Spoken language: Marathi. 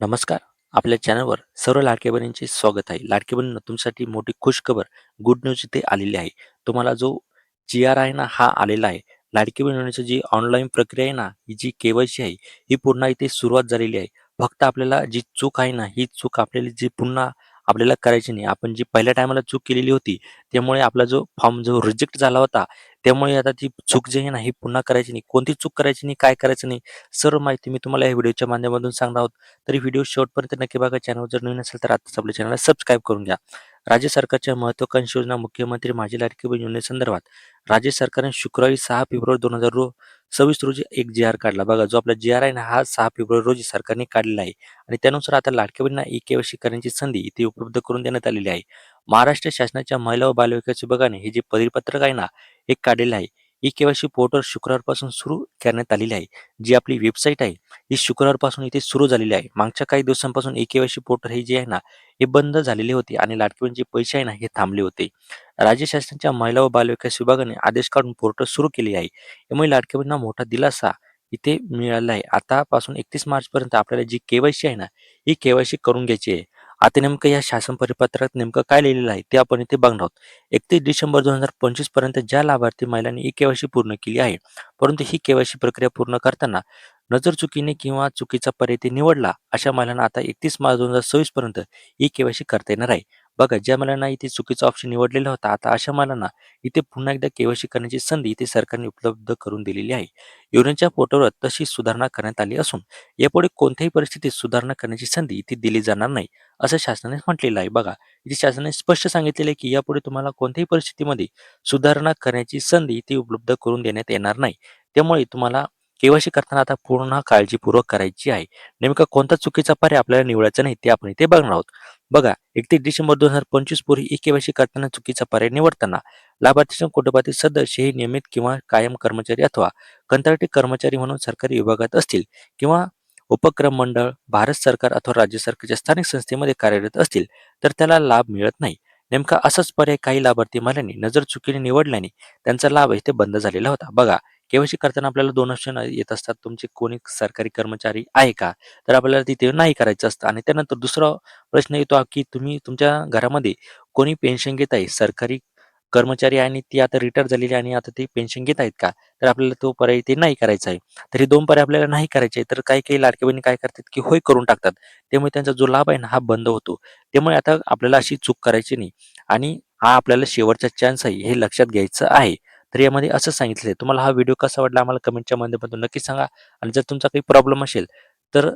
नमस्कार. आपल्या चॅनलवर सर्व लाडक्या बहिणींचे स्वागत आहे. लाडक्या बहिणींनो तुमच्यासाठी मोठी खुशखबर गुड न्यूज इथे आलेली आहे. तुम्हाला जो जी आर आहे ना हा आलेला आहे. लाडकी बहिणीची जी ऑनलाईन प्रक्रिया आहे ना ही जी केवायसी आहे ही पुन्हा इथे सुरुवात झालेली आहे. फक्त आपल्याला जी चूक आहे ना ही चूक आपल्याला जी पुन्हा आपल्याला करायची नाही. आपण जी पहिल्या टायमाला चूक केलेली होती त्यामुळे आपला जो फॉर्म जो रिजेक्ट झाला होता त्यामुळे आता ती चूक जी आहे ना ही पुन्हा करायची नाही. कोणती चूक करायची नाही काय करायचं नाही सर्व माहिती मी तुम्हाला या व्हिडिओच्या माध्यमातून सांगणार आहोत. तरी व्हिडिओ शेवटपर्यंत नक्की बघा. चॅनल जर नवीन असेल तर आताच आपल्या चॅनलला सबस्क्राईब करून घ्या. राज्य सरकारच्या महत्वाकांक्षी योजना मुख्यमंत्री माझी लाडकी बहीण योजनेसंदर्भात राज्य सरकारने शुक्रवारी सहा फेब्रुवारी दोन हजार रो सव्वीस रोजी एक जी आर काढला. बघा जो आपला जी आर आहे ना हा सहा फेब्रुवारी रोजी सरकारने काढलेला आहे. आणि त्यानुसार आता लाडक्या बहिणींना ई केवायसी करण्याची संधी इथे उपलब्ध करून देण्यात आलेली आहे. महाराष्ट्र शासनाच्या महिला व बालविकास विभागाने हे जे परिपत्रक आहे ना हे काढलेलं आहे. ई केवायसी पोर्टल शुक्रवारपासून सुरू करण्यात आलेली आहे. जी आपली वेबसाईट आहे ही शुक्रवारपासून इथे सुरू झालेली आहे. मागच्या काही दिवसांपासून ई केवायसी पोर्टल हे जे आहे ना हे बंद झालेले होते आणि लाडकी पैसे आहे ना हे थांबले होते. राज्य शासनाच्या महिला व बालविकास विभागाने आदेश काढून पोर्टल सुरू केले आहे. यामुळे लाडकी मोठा दिलासा इथे मिळाला आहे. आतापासून एकतीस मार्च पर्यंत आपल्याला जी केवायसी आहे ना ही केवायसी करून घ्यायची आहे. आता नेमकं या शासन परिपत्रात नेमकं काय लिहिलेलं आहे ते आपण इथे बघणार आहोत. एकतीस डिसेंबर दोन हजार पंचवीसपर्यंत ज्या लाभार्थी महिलांनी ई केवायसी पूर्ण केली आहे परंतु ही केवायसी प्रक्रिया पूर्ण करताना नजर चुकीने किंवा चुकीचा पर्याय ते निवडला अशा महिलांना आता एकतीस मार्च दोन हजार सव्वीस पर्यंत ई केवायसी करता येणार आहे. बघा ज्या महिलांना इथे चुकीचा ऑप्शन निवडलेला होता आता अशा महिलांना इथे पुन्हा एकदा केवायसी करण्याची संधी इथे सरकारने उपलब्ध करून दिलेली आहे. योजनेच्या पोर्टलवर तशी सुधारणा करण्यात आली असून यापुढे कोणत्याही परिस्थितीत सुधारणा करण्याची संधी इथे दिली जाणार नाही असं शासनाने म्हटलेलं आहे. बघा इथे शासनाने स्पष्ट सांगितलेलं आहे की यापुढे तुम्हाला कोणत्याही परिस्थितीमध्ये सुधारणा करण्याची संधी इथे उपलब्ध करून देण्यात येणार नाही. त्यामुळे तुम्हाला केवायसी करताना आता पूर्ण काळजीपूर्वक करायची आहे. नेमका कोणता चुकीचा पर्याय आपल्याला निवडायचा नाही ते आपण इथे बघणार आहोत. बघा एकतीस डिसेंबर दोन हजार पंचवीस पूर्वी ई केवायसी करताना चुकीचा पर्याय निवडताना लाभार्थीच्या कुटुंबातील सदस्य हे नियमित किंवा कायम कर्मचारी अथवा कंत्राटी कर्मचारी म्हणून सरकारी विभागात असतील किंवा उपक्रम मंडळ भारत सरकार अथवा राज्य सरकारच्या स्थानिक संस्थेमध्ये कार्यरत असतील तर त्याला लाभ मिळत नाही. नेमका असाच पर्याय काही लाभार्थी महिलांनी नजर चुकीने निवडल्याने त्यांचा लाभ इथे बंद झालेला होता. बघा केवायसी करताना आपल्याला दोन ऑप्शन येत असतात. तुमचे कोणी सरकारी कर्मचारी आहे का? तर आपल्याला तिथे नाही करायचं असतं. आणि त्यानंतर दुसरा प्रश्न येतो की तुम्ही तुमच्या घरामध्ये कोणी पेन्शन घेत आहे? सरकारी कर्मचारी आणि ती आता रिटायर झालेली आणि आता ते पेन्शन घेत आहेत का? तर आपल्याला तो पर्याय ते नाही करायचा आहे. तर हे दोन पर्याय आपल्याला नाही करायचे तर काही काही लाडके बहिणी काय करतात की होय करून टाकतात. त्यामुळे त्यांचा जो लाभ आहे ना हा बंद होतो. त्यामुळे आता आपल्याला अशी चूक करायची नाही. आणि हा आपल्याला शेवटचा चान्स आहे हे लक्षात घ्यायचं आहे. तर यामध्ये असं सांगितलं तुम्हाला हा व्हिडिओ कसा वाटला आम्हाला कमेंटच्या माध्यमातून नक्की सांगा. आणि जर तुमचा काही प्रॉब्लेम असेल तर